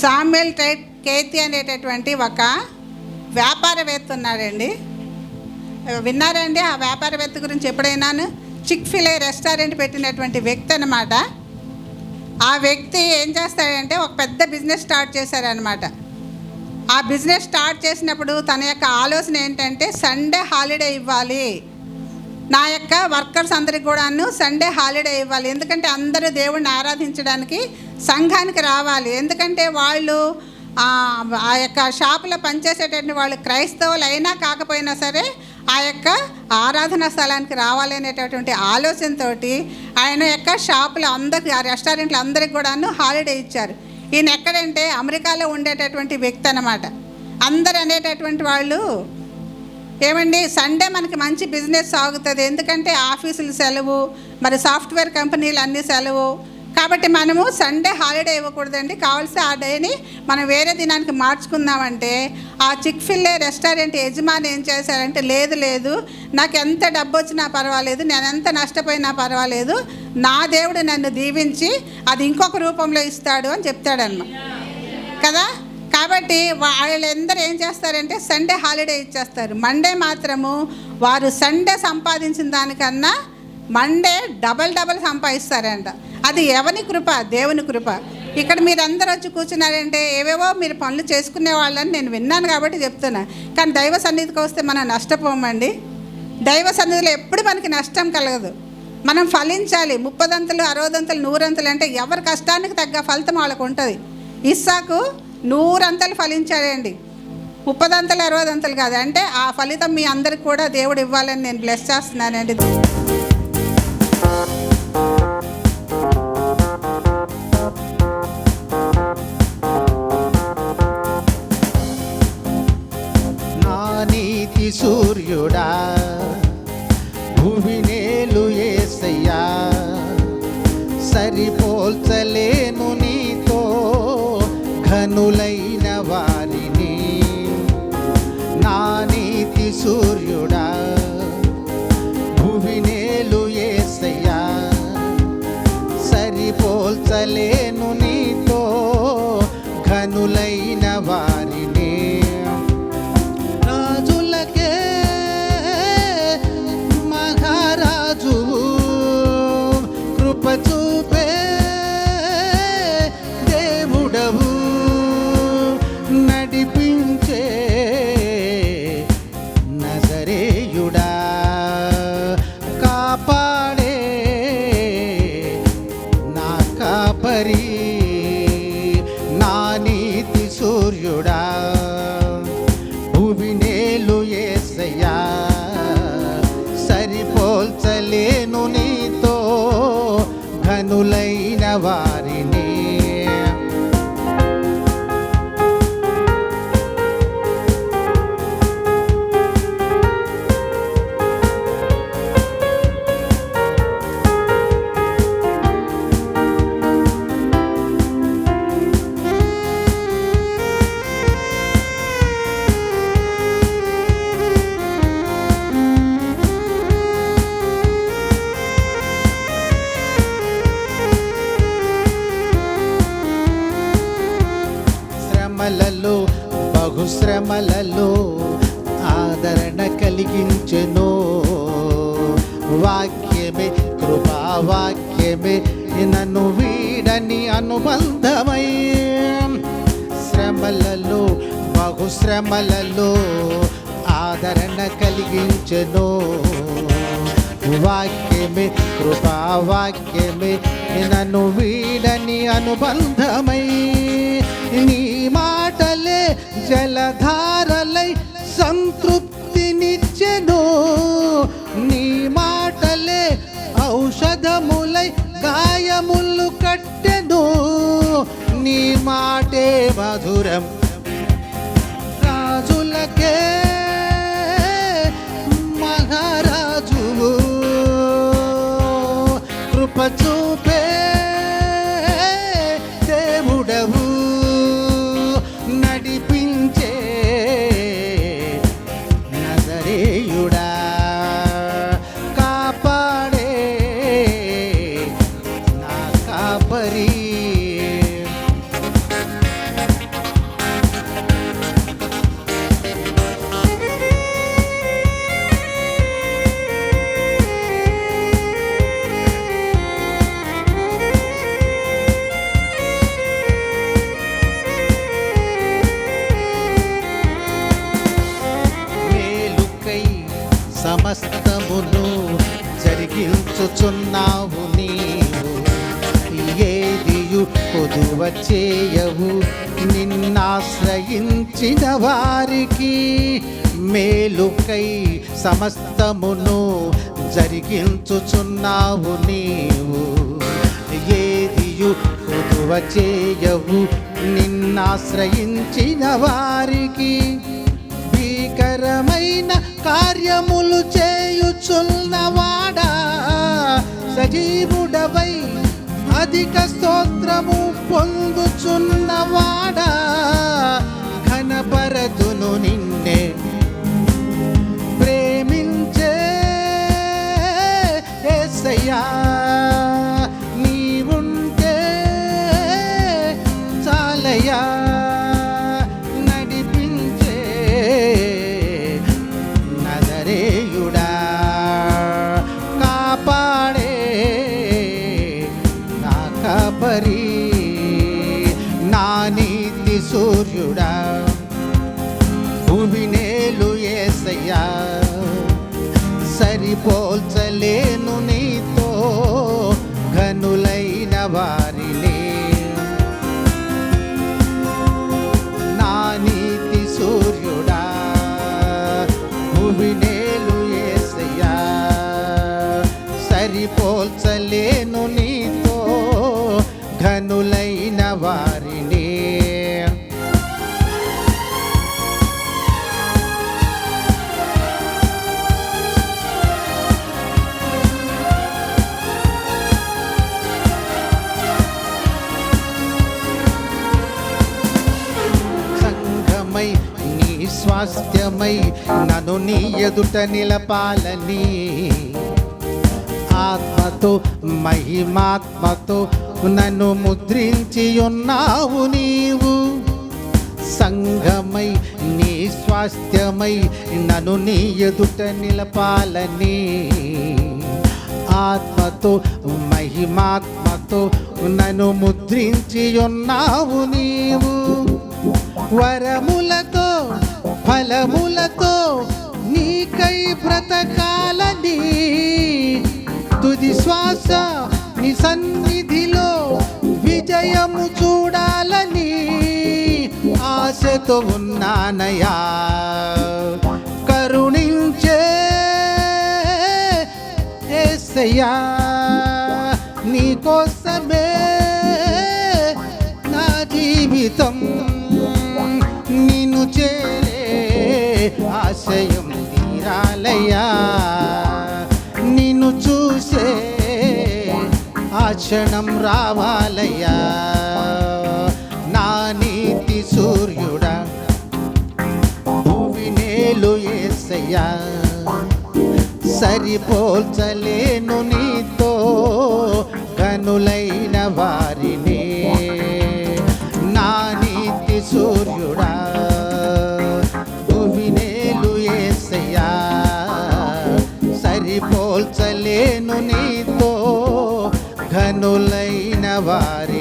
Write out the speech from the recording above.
Samuel tight Kethi అనేటటువంటి ఒక వ్యాపారవేత్త ఉన్నాడండి. విన్నారండి ఆ వ్యాపారవేత్త గురించి ఎప్పుడైనా చిక్ ఫిలే రెస్టారెంట్ పెట్టినటువంటి వ్యక్తి అనమాట ఆ వ్యక్తి ఏం చేస్తాడంటే ఒక పెద్ద బిజినెస్ స్టార్ట్ చేశారనమాట ఆ బిజినెస్ స్టార్ట్ చేసినప్పుడు తన యొక్క ఆలోచన ఏంటంటే సండే హాలిడే ఇవ్వాలి. నా యొక్క వర్కర్స్ అందరికి కూడాను సండే హాలిడే ఇవ్వాలి. ఎందుకంటే అందరూ దేవుణ్ణి ఆరాధించడానికి సంఘానికి రావాలి. ఎందుకంటే వాళ్ళు ఆ యొక్క షాపులో పనిచేసేటటువంటి వాళ్ళు క్రైస్తవులు అయినా కాకపోయినా సరే ఆ యొక్క ఆరాధన స్థలానికి రావాలి అనేటటువంటి ఆయన యొక్క షాపులు అందరికి ఆ రెస్టారెంట్లు అందరికి కూడాను హాలిడే ఇచ్చారు. ఈయన ఎక్కడంటే అమెరికాలో ఉండేటటువంటి వ్యక్తి అనమాట అందరు అనేటటువంటి వాళ్ళు ఏమండి సండే మనకి మంచి బిజినెస్ సాగుతుంది. ఎందుకంటే ఆఫీసులు సెలవు మరి సాఫ్ట్వేర్ కంపెనీలు అన్నీ సెలవు. కాబట్టి మనము సండే హాలిడే ఇవ్వకూడదండి. కావాల్సిన ఆ డేని మనం వేరే దినానికి మార్చుకుందామంటే ఆ చిక్ ఫిల్లే రెస్టారెంట్ యజమాని ఏం చేశారంటే లేదు లేదు నాకు ఎంత డబ్బు వచ్చినా పర్వాలేదు నేను ఎంత నష్టపోయినా పర్వాలేదు నా దేవుడు నన్ను దీవించి అది ఇంకొక రూపంలో ఇస్తాడు అని చెప్తాడన్నమాట. కదా? కాబట్టి వాళ్ళందరూ ఏం చేస్తారంటే సండే హాలిడే ఇచ్చేస్తారు. మండే మాత్రము వారు సండే సంపాదించిన దానికన్నా మండే డబల్ డబల్ సంపాదిస్తారంట. అది ఎవని కృప? దేవుని కృప. ఇక్కడ మీరందరూ వచ్చి కూర్చున్నారంటే ఏవేవో మీరు పనులు చేసుకునే వాళ్ళని నేను విన్నాను కాబట్టి చెప్తున్నా. కానీ దైవ సన్నిధికి వస్తే మనం నష్టపోమండి దైవ సన్నిధిలో ఎప్పుడు మనకి నష్టం కలగదు. మనం ఫలించాలి. ముప్పదంతలు అరవదంతలు నూరంతలు అంటే ఎవరి కష్టానికి తగ్గ ఫలితం వాళ్ళకు ఉంటుంది. ఇస్సాకు నూరంతలు ఫలించాడండి. ముప్పదంతలు అరవదంతలు కాదు. అంటే ఆ ఫలితం మీ అందరికి కూడా దేవుడు ఇవ్వాలని నేను బ్లెస్ చేస్తున్నానండి. ఘనులైన వారిని. నా నీతి సూర్యుడా భువినేలు ఏసయ్యా. సరిపోల్చలేను నీతో ఘనులైన వారి శ్రమలలో ఆదరణ కలిగించెను. వాక్యమే కృపా వాక్యమే నన్ను వీడని అనుబంధమై. శ్రమలలో బహుశ్రమలలో ఆదరణ కలిగించెను. వాక్యమే కృపా వాక్యమే నన్ను వీడని అనుబంధమై. నీ మా జలధారలై సంతృప్తినిచ్చెను. నీ మాటలే ఔషధములై గాయములు కట్టెను. నీ మాటే మధురం. రాజులకే మహారాజువు. కృప సమస్తమును జరిగించుచున్నావు నీవు. ఏది పొదువ చేయవు నిన్నాశ్రయించిన వారికి మేలుకై సమస్తమును జరిగించుచున్నావు నీవు. ఏది పొదువ చేయవు నిన్నాశ్రయించిన వారికి భీకరమైన కార్యములు చేయుచున్నవాడా? సజీవుడవై అధిక స్తోత్రము పొందుచున్నవాడా? నా నీతి సూర్యుడా భూమినేలు ఏసయ్యా సరిపోల్చలేను నీతో ఘనులైన వారిని స్వాస్థ్యమై నను నీ ఎదుట నిలపాలని. ఆత్మతో మహిమాత్మతో నన్ను ముద్రించి ఉన్నావు నీవు. సంఘమై నీ స్వాస్థ్యమై నన్ను నీ ఎదుట నిలపాలని. ఆత్మతో మహిమాత్మతో నన్ను ముద్రించి ఉన్నావు నీవు. వరములతో ఫలములతో నీకై బ్రతకాలని తుది శ్వాస నీ సన్నిధిలో విజయము చూడాలని ఆశతో ఉన్నానయా కరుణించే ఏసయ్యా నీకోసమే నా జీవితం. నిన్ను చేరే ఆశయం తీరాలయ్యా. నిన్ను చూసే ఆ క్షణం రావాలయ్యా. నా నీతి సూర్యుడా భూమి నేలు ఏసయ్యా. సరిపోల్చలేను నీతో కనులైన వారు. సరిపోల్చలేను వారి.